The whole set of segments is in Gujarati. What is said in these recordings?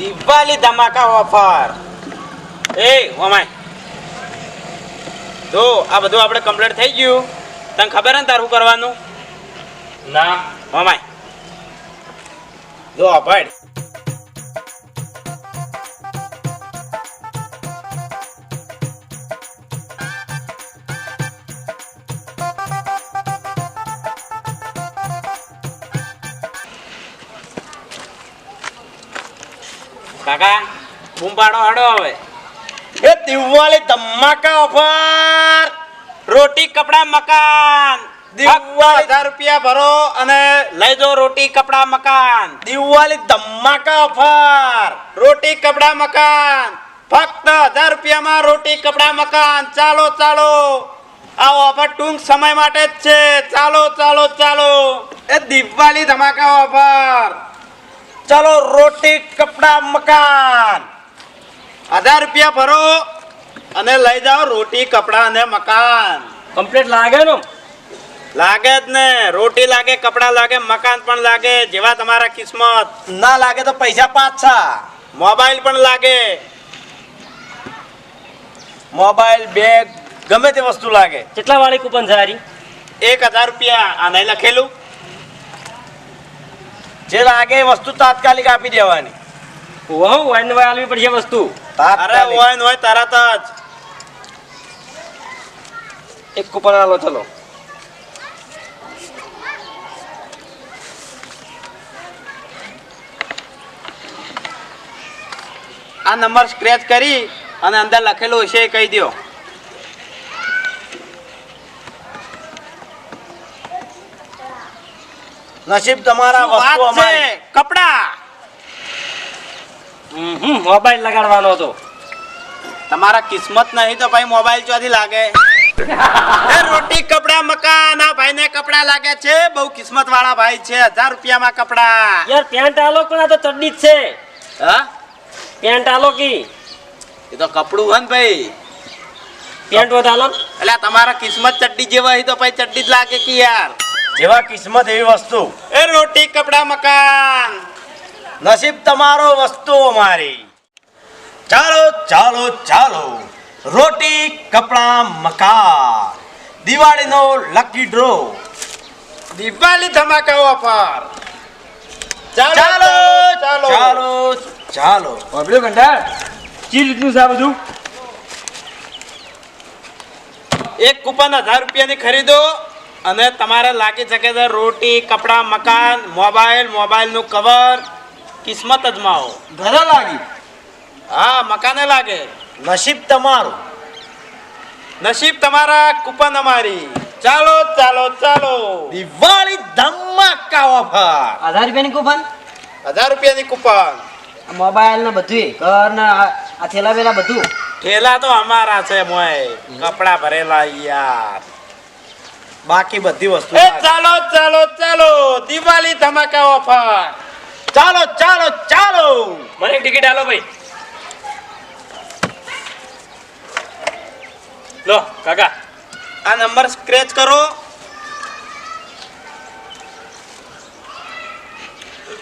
દિવાળી ધમાકા ઓફર. એ ઓમાય. તો આ બધું આપણે કમ્પ્લીટ થઈ ગયું. તને ખબર ને તારું કરવાનું? ના. ઓમાય. જો અભાડ કાકા બૂમ પાડો હડો હવે. એ દિવાળી ધમાકા ઓફર. રોટી કપડા મકાન. દિવાળી. હજાર રૂપિયા ભરો અને લઈ જો રોટી કપડા મકાન. દિવાળી ધમાકા ઓફર. રોટી કપડા મકાન. ફક્ત હજાર રૂપિયામાં રોટી કપડા મકાન. ચાલો ચાલો. આ ઓફર ટૂંક સમય માટે જ છે. ચાલો ચાલો ચાલો. એ દિવાળી ધમાકા ઓફર. ચાલો રોટી કપડા મકાન. હજાર રૂપિયા ભરો અને લઈ જાઓ રોટી કપડા અને મકાન. કમ્પ્લીટ લાગે ને લાગે જ ને. રોટી લાગે કપડા લાગે મકાન પણ લાગે જેવા તમારા કિસ્મત. ના લાગે તો પૈસા પાછા. મોબાઈલ પણ લાગે. મોબાઈલ બેગ ગમે તે વસ્તુ લાગે. કેટલા વાળી કૂપન સારી એક હજાર રૂપિયા. આ નહીં લખેલું. જે લાગે એ વસ્તુ તાત્કાલિક આપી દેવાની. ઓહો વાઈન આલવી પડશે વસ્તુ. અરે હોય ને હોય તરત જ એક કૂપન આલો ચલો. આ નંબર સ્ક્રેચ કરી અને અંદર લખેલું હશે એ કહી દો નસીબ તમારા વસ્તુ અમારી. કપડા? હમ મોબાઈલ લગાડવાનો હતો. તમારા કિસ્મત નહીં તો ભાઈ મોબાઈલ ચોથી લાગે? એ રોટી કપડા મકાન આ ભાઈને કપડા લાગે છે? બહુ કિસ્મત વાળા ભાઈ છે હજાર રૂપિયામાં કપડા. યાર પેન્ટ આલો પણ આ તો ચડ્ડી જ છે. હા? પેન્ટ આલો કી એ તો કપડું હન ભાઈ. પેન્ટ વધાલો. એટલે તમારા કિસ્મત ચડ્ડી જેવા હોય તો ભાઈ ચડ્ડી જ લાગે કે યાર? જેવા કિસ્મત એવી વસ્તુ. એ રોટી કપડા મકાન. નસીબ તમારો વસ્તુ અમારી. ચાલો ચાલો ચાલો. રોટી કપડા મકાન. દિવાળીનો લકી ડ્રો દિવાળી ધમાકા ઓફર. ચાલો ચાલો ચાલો. વાપર્યો કંટાળ? ચી રીતનું છે આ બધું? એક કૂપન હજાર રૂપિયાની ખરીદો. અને તમારે લાગી શકે છે રોટી કપડા મકાન મોબાઈલ મોબાઈલનું કવર કિસ્મત અજમાવો ઘરે લાગી? હા મકાને લાગે. નસીબ તમારું. નસીબ તમારા કૂપન અમારી. ચાલો ચાલો ચાલો. દિવાળી ધમાકા ઓફર હજાર રૂપિયાની કૂપન? હજાર રૂપિયાની કૂપન. મોબાઈલ ને બધું ઘર ને આ થેલા વેલા બધું. ઠેલા તો અમારા છે મોય. કપડા ભરેલા યાર. બાકી બધી વસ્તુ એ ચાલો ચાલો ચાલો. દિવાળી ધમાકા ઓફર. ચાલો ચાલો ચાલો. મને ટિકિટ આલો ભાઈ. લો કાકા. આ નંબર સ્ક્રેચ કરો.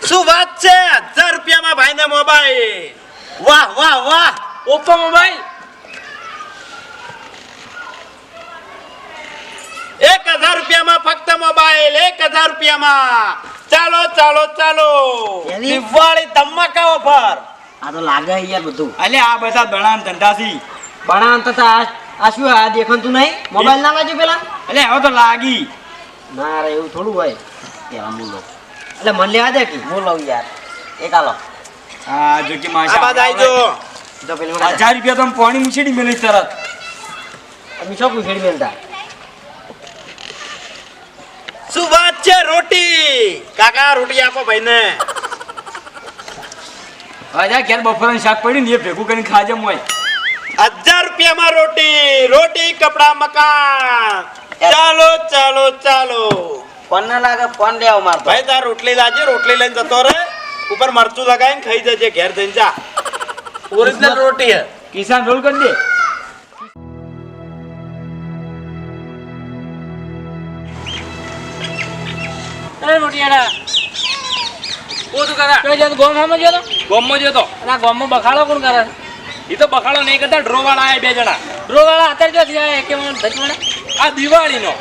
શું વાત છે? હજાર રૂપિયામાં ભાઈને મોબાઈલ. વાહ વાહ વાહ. ઓપ્પો મોબાઈલ એક હજાર રૂપિયામાં ફક્ત મોબાઈલ એક હજાર રૂપિયામાં. ચાલો ચાલો ચાલો. એની? દિવાળી ધમાકા ઓફર. આ તો લાગે યાર બધું. એટલે આ બધા દણાન ધંધાસી બનાવ તો આ આ શું આ દેખાતું નહીં? મોબાઈલ ના લાગ્યો પેલા? એટલે હવે તો લાગી. ના રે એવું થોડું હોય. પેલા હું લઉં. એટલે મને લેવા દે કે હું લઉં યાર. એક આલો હા જો કે આ બાદ આવજો. તો પેલી રૂપિયા તો પાણી મૂછડી મેલી તરત. અમે શું પૂછડી મેલતા શું વાત છે રોટી? કાકા રોટી આપો ભાઈને. આજા ઘેર બપોરનું શાક પડ્યું ને એ ભેગું કરીને ખાજે મોય હજાર રૂપિયામાં રોટી રોટી કપડા મકાન. ચાલો ચાલો ચાલો. ફોન ના લાગે ફોન લેવો માર ભાઈ તાર રોટલી લાજે રોટલી લઈને જતો રે ઉપર મરચું લગાવીને ખાઈ જજે ઘેર જઈને જા. ઓરિજિનલ રોટી હે. કિસાન રોલ કરી દે. એ રોટિયાડા. ઓ તું કાકા. કઈ જતો ગોમ હામે ગયો તો? ગોમમાં જતો અને ગોમમાં બખાડો કોણ કરે? એ તો બખાડો નહીં કરતા ડ્રો વાળા આયા બે જણા. ડ્રો વાળા અત્યારે જો થયા કે મને ધચમણે આ દિવાળીનો.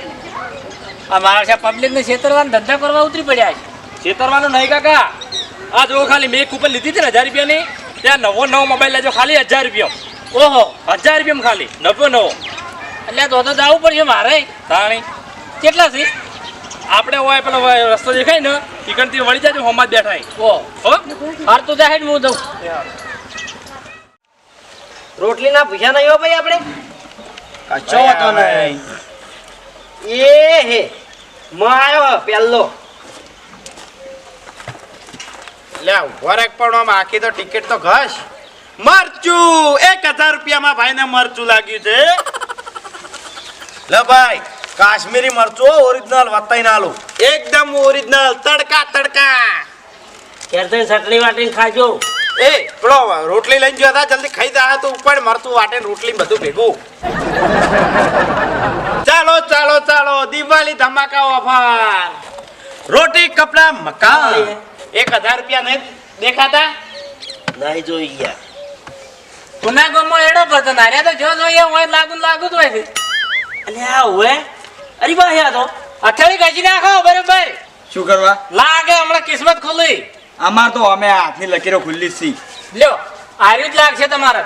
આ મારા છે પબ્લિક ને છેતરવાના ધંધા કરવા ઉતરી પડ્યા છે. છેતરવાનું નહીં કાકા. આ જો ખાલી મેં કૂપન લીધી હતી ને હજાર રૂપિયાની? ત્યાં નવો નવો મોબાઈલ લેજો ખાલી હજાર રૂપિયા. ઓહો. હજાર રૂપિયામાં ખાલી નવો નવો. એટલે તો તો જવું પડશે મારે. તાણી. કેટલા છે? આપણે હોય પેલો રસ્તો દેખાય ને ઈકણથી વળી જાય હોમાં જ બેઠા ઓ. હો? હાર તો ને હું દઉં. રોટલીના ભૂખ્યા નહીં હો ભાઈ આપણે? કચો ભાઈ, હતો નહીં. એ હે માયો પેલ્લો લે વરક પણ આમ આખી તો ટિકિટ તો ઘસ. મરચું! એક હજાર રૂપિયામાં ભાઈને મરચું લાગ્યું છે. લે ભાઈ કાશ્મીરી મરચો ઓરિજિનલ વતાઈ નાલું એકદમ ઓરિજિનલ તડકા તડકા. કેરતે ચટણી વાટીને ખાજો. એ પેલો રોટલી લઈને જોતા હતા જલ્દી ખાઈ દા તો ઉપર મરતું વાટે રોટલી બધું ભેગું. ચાલો ચાલો ચાલો દિવાળી ધમાકા ઓફર રોટી કપડા મકાન. એક હજાર રૂપિયા નહીં દેખાતા? નહીં જોઈ ગયા. પુના ગોમમાં એડો પતો નાર્યા તો જો જોઈએ હોય લાગુ લાગુ જ હોય અને આ હવે અરે ભાઈ આ તો અથડી ગજી નાખો બરોબર. શું કરવા? લાગે હમણાં કિસ્મત ખુલ્લી. અમાર તો અમે હાથની લકીરો ખુલ્લી છી. લ્યો આર્યું જ લાગશે તમારે.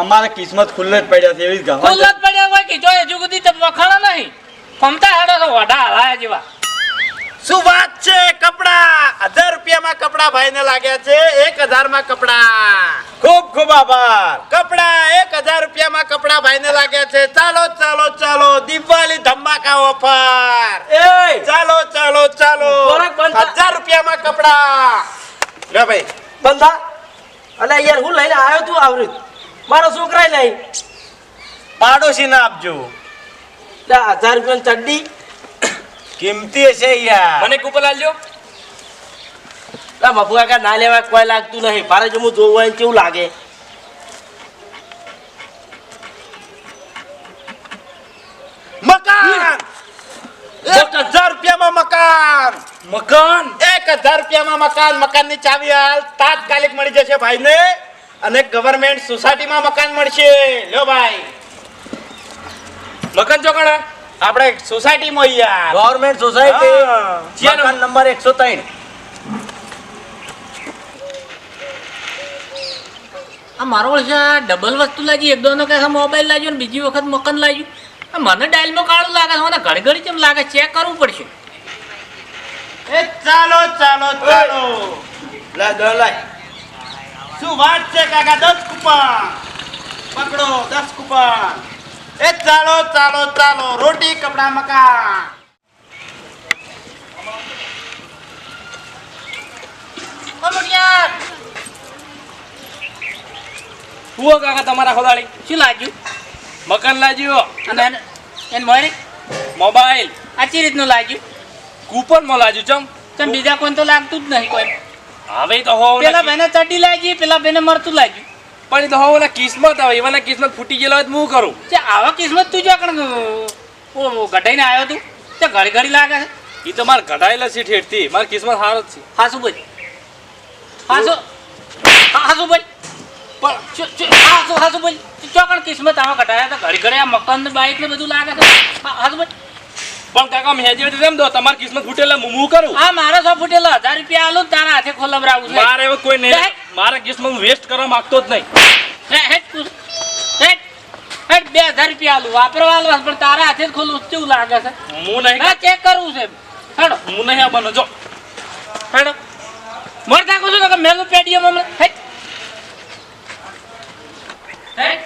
અમારે કિસ્મત ખુલ્લે જ પડ્યા છે એવી જ ખુલ્લા જ પડ્યા હોય કે જો હજુ સુધી તમે વખાણો નહીં. ફમતા હેડો તો વડા હલાયા જેવા. શું વાત છે? કપડા. હજાર રૂપિયામાં કપડા ભાઈને લાગ્યા છે એક હજારમાં કપડા. ખૂબ ખૂબ આભાર. કપડા એક હજાર રૂપિયામાં કપડા ભાઈને લાગ્યા છે. ચાલો ચાલો ચાલો દિવાળી ધમાકા ઓફર. એ ચાલો ચાલો ચાલો. હજાર રૂપિયામાં કપડા. લે ભાઈ. બંધા અલે યાર હું લઈને આવ્યો તું આવરી. મારો છોકરાય નહીં પાડોશી ના આપજો હજાર રૂપિયાની ચડ્ડી. કિંમતી હશે યાર. મને કૂપન આલજો લે બાપુ કાકા ના લેવા કોઈ લાગતું નહીં. મારે જો હું જોવું હોય કેવું લાગે? મકાન! એક હજાર રૂપિયામાં મકાન! મકાન? એક હજાર રૂપિયામાં મકાન. મકાનની ચાવી હાલ તાત્કાલિક મળી જશે ભાઈને અને ગવર્મેન્ટ સોસાયટીમાં મકાન મળશે. લ્યો ભાઈ. મકાન ચોકડા આપણે સોસાયટીમાં યાર ગવર્મેન્ટ હા. સોસાયટી મકાન નંબર એકસો ત્રણ. આ મારો વર્ષે ડબલ વસ્તુ લાગી એક દોનો કે મોબાઈલ લાગ્યો ને બીજી વખત મકાન લાગ્યું. આ મને ડાયલમાં કાળું લાગે છે મને ઘડી ઘડી કેમ લાગે ચેક કરવું પડશે. એ ચાલો ચાલો ચાલો. લા દો લાય શું વાત છે કાકા? દસ કૂપન. પકડો દસ કૂપન. એ ચાલો ચાલો ચાલો રોટી કપડા મકાન. ઓ મુટિયા, હુઓ કાકા તમારા ખોદાળી શું લાગ્યું? મકાન લાગ્યો અને એને- મળી? મોબાઈલ. આ ચી રીતનું લાગ્યું? કૂપનમાં લાગ્યું ચમ. ચમ બીજા કોઈ તો લાગતું જ નહીં કોઈ. હવે તો હોવ પેલા બેને ચડ્ડી લાગી પેલા બેને મરતું લાગ્યું. પણ એ તો હોવ કિસ્મત આવે એવાના કિસ્મત ફૂટી ગયેલા હોય તો હું કરું? તે આવા કિસ્મત તું જો ઘટાઈને ગઢાઈને આવ્યો તું? તે ઘડી ઘડી લાગે છે. એ તો મારે ઘટાયેલા છે ઠેઠથી. મારી કિસ્મત સારો જ છે. હા શું ભાઈ હા શું? હા શું ભાઈ પણ હા શું હા શું ભાઈ ચોકણ કિસ્મત આવા ઘટાયા તો ઘડી ઘડી આ મકાન બાઈક ને બધું લાગે છે. હા- હાસુ ભાઈ પણ કાકા મેં હેજી તેમ દો તમાર કિસ્મત ફૂટેલા હું કરું? હા મારો સો ફૂટેલા. હજાર રૂપિયા આલો તારા હાથે ખોલવરાવું છે. મારે એવું કોઈ નહીં. મારા કિસ્મત વેસ્ટ કરવા માંગતો જ નહીં. હે બે હજાર રૂપિયા આલું. વાપરવા આલવા પણ તારા હાથે જ ખોલું. કેવું લાગે છે? હું નહીં ના ચેક કરવું છે હેડો. હું નહીં આવવાનો જો. હેડો. કહું છું કે મેલું પેડીએમ હમણાં. હેટ હેટ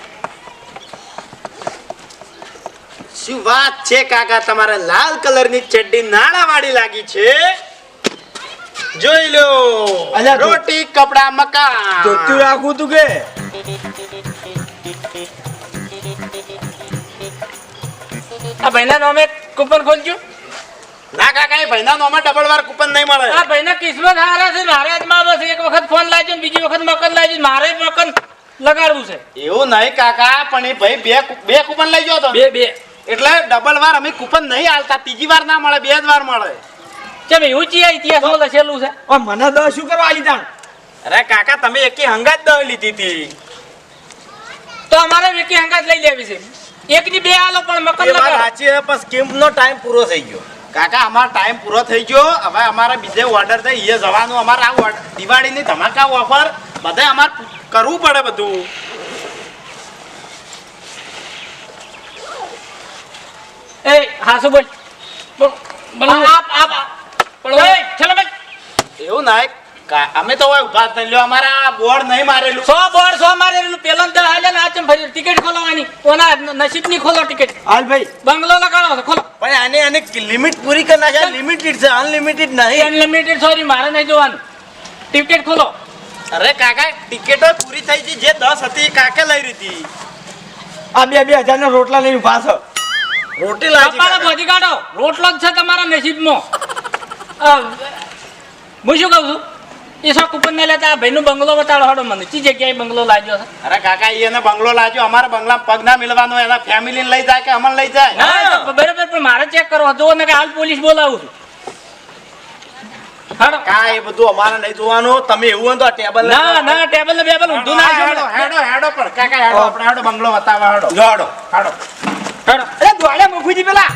શું વાત છે કાકા? તમારે લાલ કલરની ચડ્ડી નાણાવાળી લાગી છે? જોઈ લો. રોટી કપડા મકાન. જોતું રાખું તું કે? આ ભાઈના નામે કૂપન ખોલજો. ના કાકા એ ભાઈના નામે ડબલ વાર કૂપન નહીં મળે. આ ભાઈના કિસ્મત હારા છે મારે હાથમાં બસ એક વખત ફોન લાવજો ને બીજી વખત મકન લાવજો મારે મકન લગાડવું છે. એવું નહીં કાકા પણ એ ભાઈ બે બે કૂપન લઈ ગયો તો. બે બે. એટલે ડબલ વાર અમે કૂપન નહીં આલતા ત્રીજી વાર ના મળે બે જ વાર મળે. કેમ એવું ચિયા ઇતિહાસમાં લખેલું છે? ઓ મને દસ શું કરવા આલી તાણ? અરે કાકા તમે એકી હંગાત દહ લીધી હતી. તો અમારે એકી હંગાત લઈ લેવી છે. એકની બે આલો પણ મકન એ વાત સાચી પણ સ્કીમનો ટાઈમ પૂરો થઈ ગયો. કાકા અમારો ટાઈમ પૂરો થઈ ગયો. હવે અમારે બીજે ઓર્ડર થઈ એ જવાનું. અમારે આ દિવાળીની ધમાકા ઓફર બધે અમારે કરવું પડે બધું. એ હાસુ બોલ? આપ આપ બોલ ચલો બેન એવું ના અમે તો હવે ઊભા થઈ લ્યો અમારા બોર્ડ નહીં મારેલું. સો બોર્ડ સો મારેલું. પેલો ને હાલે ને આ ફરી ટિકિટ ખોલવાની. કોના નસીબની ખોલો ટિકિટ? હાલ ભાઈ. બંગલો લગાડો છે ખોલો. પણ આને આને લિમિટ પૂરી કરી નાખ્યા લિમિટેડ છે અનલિમિટેડ નહીં. અનલિમિટેડ સોરી મારે નહીં જોવાનું. ટિકિટ ખોલો. અરે કાકા ટિકિટો પૂરી થઈ ગઈ. જે દસ હતી કાકે લઈ રહી હતી. આ બે બે હજાર ના રોટલા લઈને પાછો છો. રોટી કાઢો. રોટલો જ છે તમારા નસીબમાં. હું શું કહું છું? એ સો કૂપન ના લેતા આ ભાઈનો બંગલો બતાડો હડો મને. ચી જગ્યાએ બંગલો લાગ્યો છે? અરે કાકા એને બંગલો લાગ્યો. અમારા બંગલા પગ ના મિલવાનો એના ફેમિલી લઈ જાય કે અમને લઈ જાય? ના બરાબર પણ મારે ચેક કરવા. જો ને કે હાલ પોલીસ બોલાવું છું. હાડો. કા એ બધું અમારે નહીં જોવાનું. તમે એવું તો ટેબલ ના ના ટેબલ ને બેબલ ઊંધું ના હેડો હેડો હેડો પણ. કાકા હેડો આપણે હેડો બંગલો બતાવવા હેડો. જો હેડો. હેડો. હાડો. અરે દોડે મફુજી પેલા.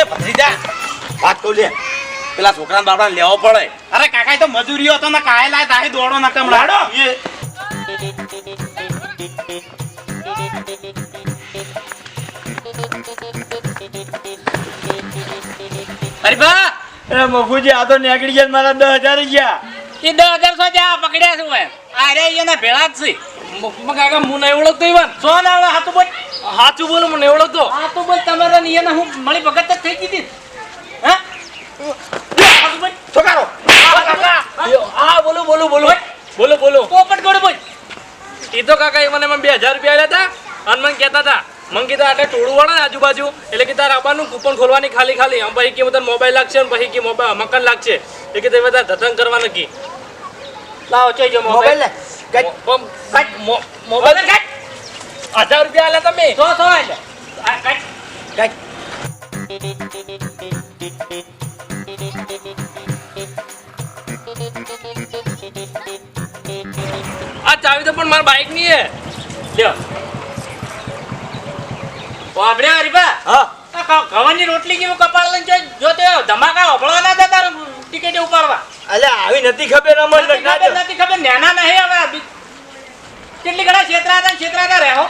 એ ભત્રીજા વાત કહું લે. પેલા છોકરા બાપડા લેવો પડે. અરે કાકા તો મજૂરીઓ હતો ને કાય લાય તાહી દોડો ના કમ લાડો અરે બા અરે મફુજી આ તો નીકળી ગયા મારા દસ હજાર ગયા. એ દસ હજાર સો જ્યાં પકડ્યા છું એમ. અરે એના ભેળા જ છે. મ- મ- કાકા હું નહીં ઓળખતો ઈવન. સો ના આવડે હાથું બોલ. સાચું બોલું હું નહીં ઓળખતો. હા તો બોલ તમારા ને એને હું મળી ભગત જ થઈ ગઈ હા? હાથું બોલ. છોકરો હા બોલો. બોલો બોલો બોલો. બોલો. પોપટ ગોળ બોલ. એ તો કાકા એ મને બે હજાર રૂપિયા આલ્યા હતા અને મને કહેતા હતા મને કીધા આટલે ટોળું વાળા આજુબાજુ. એટલે કે તારા આવવાનું કૂપન ખોલવાની ખાલી ખાલી. આમ પછી કે તને મોબાઈલ લાગશે અને પછી કે મોબાઈલ મકાન લાગશે. એ કે તમે તારે ધતંગ કરવા નક્કી. લાવો ચોઈ જો મોબાઈલ હજાર રૂપિયા તમે. સો સો આ આ ચાવી તો પણ મારા બાઈકની હે. લ્યો. વાબડે હરીબા હા. ઘઉંની રોટલી જેવું કપાળ લઈને જો- તે ધમાકા હોભળવા ના જતા ટિકિટ ઉપાડવા. અલ્યા આવી નથી ખબર અમને નથી ખબર નેના નહીં. કેટલી ઘણા છેતરા હતા છેતરા હતા રહો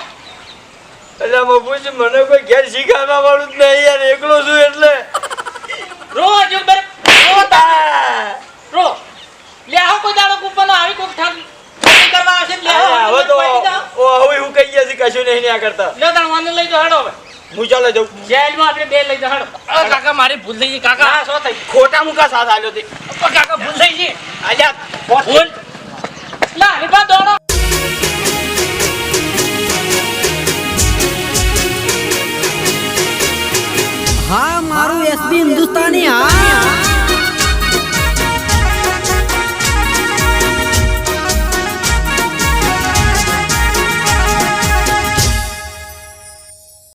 એટલે મફુજી મને કોઈ ઘેર શીખાડવા વાળું જ નહીં યાર એકલો છું એટલે. રોજ ઉપર રો રો. લે આવો કોઈ દાડો કૂપનો આવી કોક ઠગ કરવા આવશે લે આવો હવે તો ઓ હવે હું કહી ગયા છે કશું નહીં ન્યા કરતા. લ્યો તાણ વાને લઈ જો હડો હવે. હું ચાલે જાઉં. જેલમાં આપણે બે લઈ આ કાકા મારી ભૂલ થઈ ગઈ કાકા. હા સો થઈ ખોટા મુકા સાથ આલ્યો તે. કાકા ભૂલ થઈ ગઈ. આજા ભૂલ લા હરીબા દોડો. एस हिंदुस्तानी हाँ